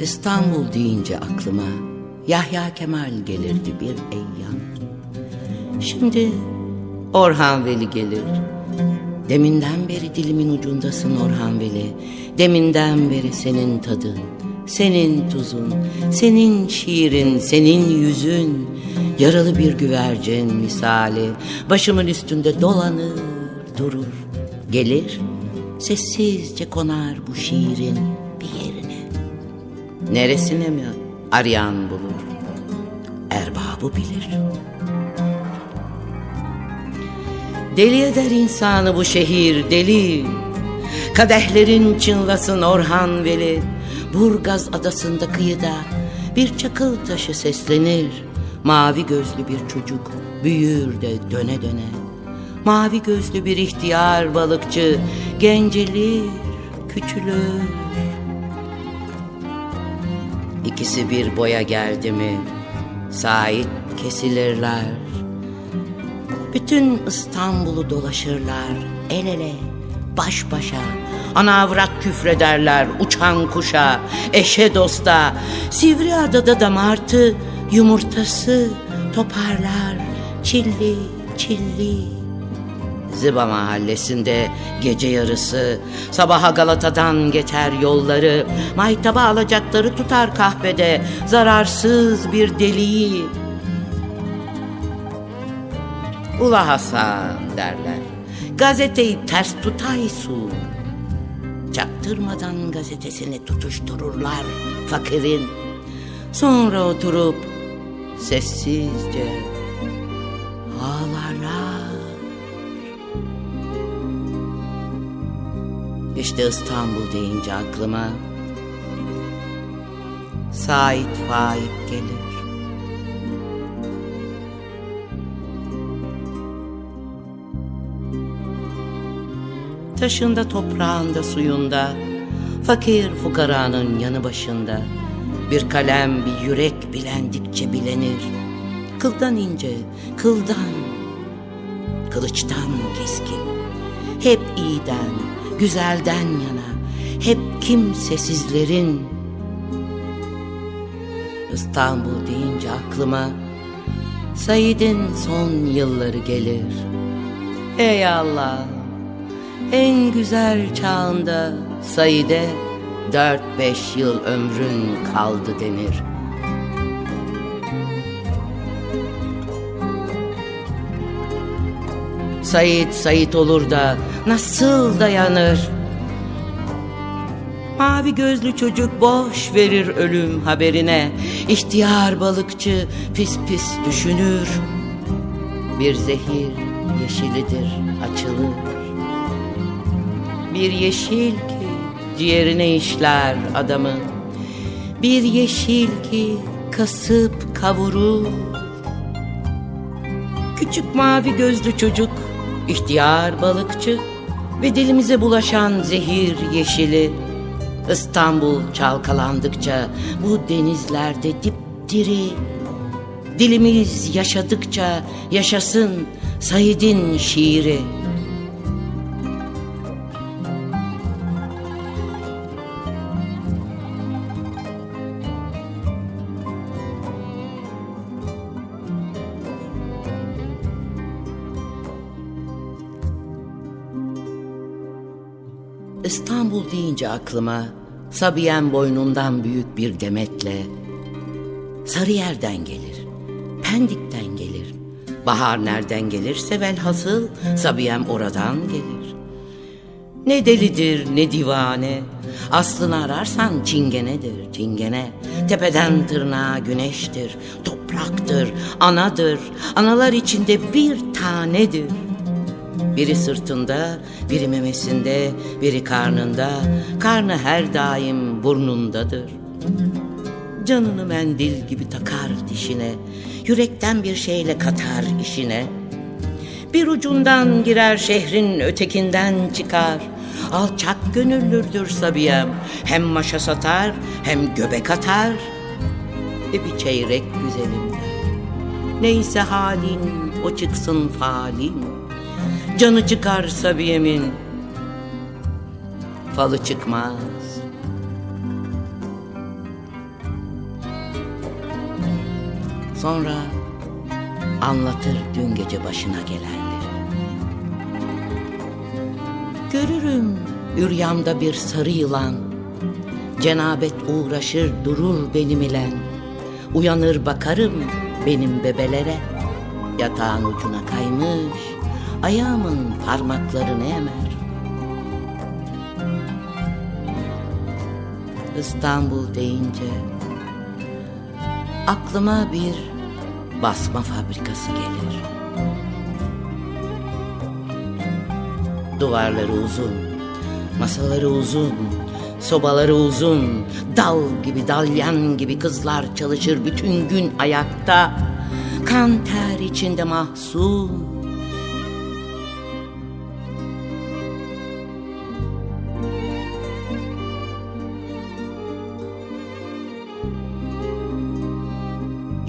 İstanbul deyince aklıma Yahya Kemal gelirdi bir eyyam. Şimdi Orhan Veli gelir. Deminden beri dilimin ucundasın Orhan Veli. Deminden beri senin tadın, senin tuzun, senin şiirin, senin yüzün. Yaralı bir güvercin misali başımın üstünde dolanır durur. Gelir sessizce konar bu şiirin. Neresine mi arayan bulur? Erbabı bilir. Deli eder insanı bu şehir deli. Kadehlerin çınlasın Orhan Veli. Burgaz adasında kıyıda bir çakıl taşı seslenir. Mavi gözlü bir çocuk büyür de döne döne. Mavi gözlü bir ihtiyar balıkçı gencelir, küçülür. İkisi bir boya geldi mi Sait kesilirler. Bütün İstanbul'u dolaşırlar El ele baş başa. Ana avrat küfrederler uçan kuşa Eşe dosta. Sivri adada da martı Yumurtası toparlar. Çilli çilli Ziba mahallesinde gece yarısı. Sabaha Galata'dan geçer yolları. Maytaba alacakları tutar kahvede. Zararsız bir deliği. Ula Hasan derler. Gazeteyi ters tutaysun Çaktırmadan gazetesini tutuştururlar fakirin. Sonra oturup sessizce ağlarlar İşte İstanbul deyince aklıma Sait Faik gelir. Taşında toprağında suyunda Fakir fukaranın yanı başında Bir kalem bir yürek bilendikçe bilenir Kıldan ince, kıldan Kılıçtan keskin Hep iyiden, güzelden yana hep kimsesizlerin. İstanbul deyince aklıma Said'in son yılları gelir. Ey Allah en güzel çağında Said'e dört beş yıl ömrün kaldı denir. Said Said olur da nasıl dayanır? Mavi gözlü çocuk boş verir ölüm haberine. İhtiyar balıkçı pis pis düşünür. Bir zehir yeşilidir açılır. Bir yeşil ki ciğerine işler adamı. Bir yeşil ki kasıp kavurur. Küçük mavi gözlü çocuk ihtiyar balıkçı ve dilimize bulaşan zehir yeşili. İstanbul çalkalandıkça bu denizlerde dipdiri. Dilimiz yaşadıkça yaşasın Said'in şiiri İstanbul deyince aklıma Sabiyen boynundan büyük bir demetle Sarıyer'den gelir, Pendik'ten gelir. Bahar nereden gelirse velhasıl Sabiyem oradan gelir. Ne delidir ne divane, aslını ararsan çingenedir çingene. Tepeden tırnağa güneştir, topraktır, anadır, analar içinde bir tanedir.'' Biri sırtında, biri memesinde, biri karnında, karnı her daim burnundadır. Canını mendil gibi takar dişine, yürekten bir şeyle katar işine. Bir ucundan girer şehrin ötekinden çıkar. Alçak gönüllürdür Sabiyem. Hem maşa satar hem göbek atar. Ve bir çeyrek güzelimden. Neyse halin o çıksın falin. Canı çıkarsa bir falı çıkmaz. Sonra anlatır dün gece başına gelenleri. Görürüm üryamda bir sarı yılan. Cenabet uğraşır durur benim ilen. Uyanır bakarım benim bebelere. Yatağın ucuna kaymış ayağımın parmaklarını emer. İstanbul deyince aklıma bir basma fabrikası gelir. Duvarları uzun, masaları uzun, sobaları uzun, dal gibi dalyan gibi kızlar çalışır bütün gün ayakta. Kan ter içinde mahzun.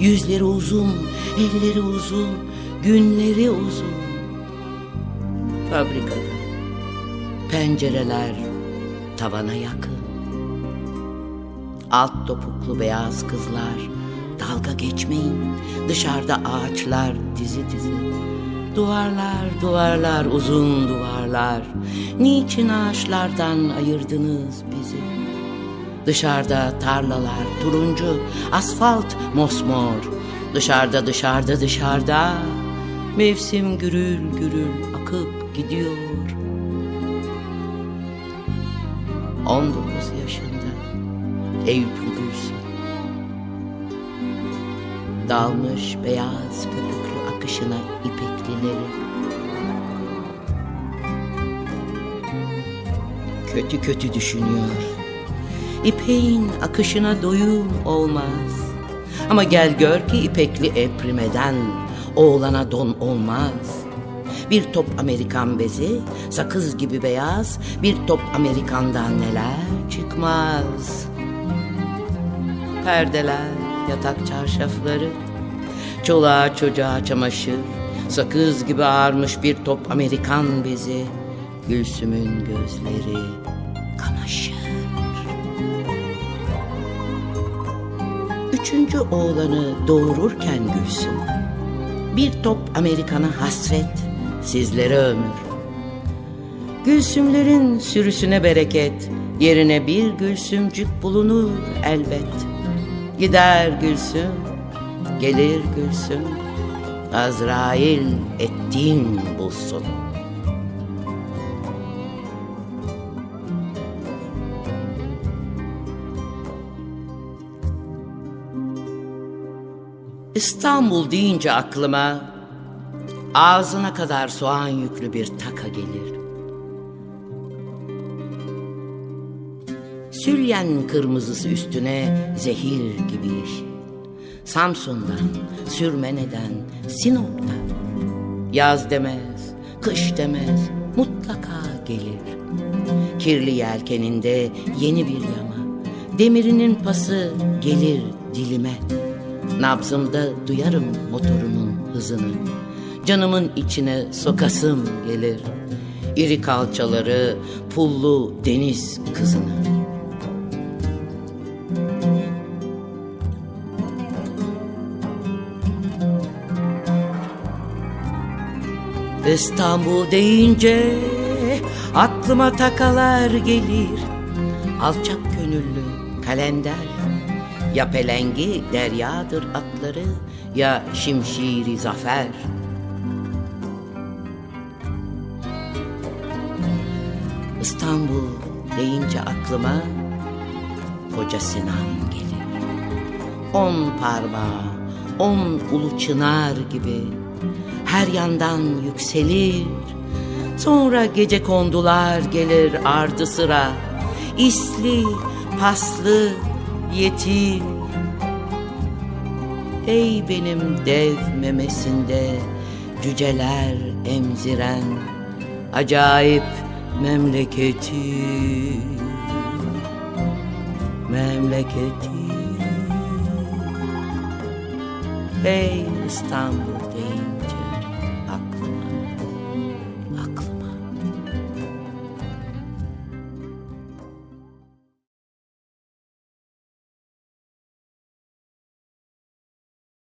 Yüzleri uzun, elleri uzun, günleri uzun. Fabrikada pencereler tavana yakın. Alt topuklu beyaz kızlar dalga geçmeyin. Dışarıda ağaçlar dizi dizi. Duvarlar, duvarlar, uzun duvarlar. Niçin ağaçlardan ayırdınız bizi? Dışarıda tarlalar turuncu, asfalt mosmor. Dışarıda dışarıda dışarıda mevsim gürül gürül akıp gidiyor. 19 yaşında Eyüp Gülsün. Dalmış beyaz köpüklü akışına ipeklileri. Kötü kötü düşünüyor. İpeğin akışına doyum olmaz. Ama gel gör ki ipekli eprimeden oğlana don olmaz. Bir top Amerikan bezi, sakız gibi beyaz, bir top Amerikandan neler çıkmaz. Perdeler, yatak çarşafları, çoluğa çocuğa çamaşır, sakız gibi ağarmış bir top Amerikan bezi, Gülsüm'ün gözleri Üçüncü oğlanı doğururken Gülsüm, bir top Amerikan'a hasret, sizlere ömür. Gülsümlerin sürüsüne bereket, yerine bir gülsümcük bulunur elbet. Gider Gülsüm, gelir Gülsüm, Azrail ettiğin bulsun. İstanbul deyince aklıma ağzına kadar soğan yüklü bir taka gelir. Sülyen kırmızısı üstüne zehir gibi yeşil. Samsun'dan, Sürmene'den, Sinop'tan. Yaz demez, kış demez, mutlaka gelir. Kirli yelkeninde yeni bir yama. Demirinin pası gelir dilime. Nabzımda duyarım motorunun hızını. Canımın içine sokasım gelir. İri kalçaları, pullu deniz kızını. İstanbul deyince aklıma takalar gelir. Alçak gönüllü kalender. Ya pelengi deryadır atları ya şimşiri zafer. İstanbul deyince aklıma Koca Sinan gelir. On parmağı, on ulu çınar gibi her yandan yükselir. Sonra gece kondular gelir ardı sıra. İsli, paslı, yetim. Ey benim dev memesinde cüceler emziren acayip memleketi. Memleketi. Ey İstanbul deyince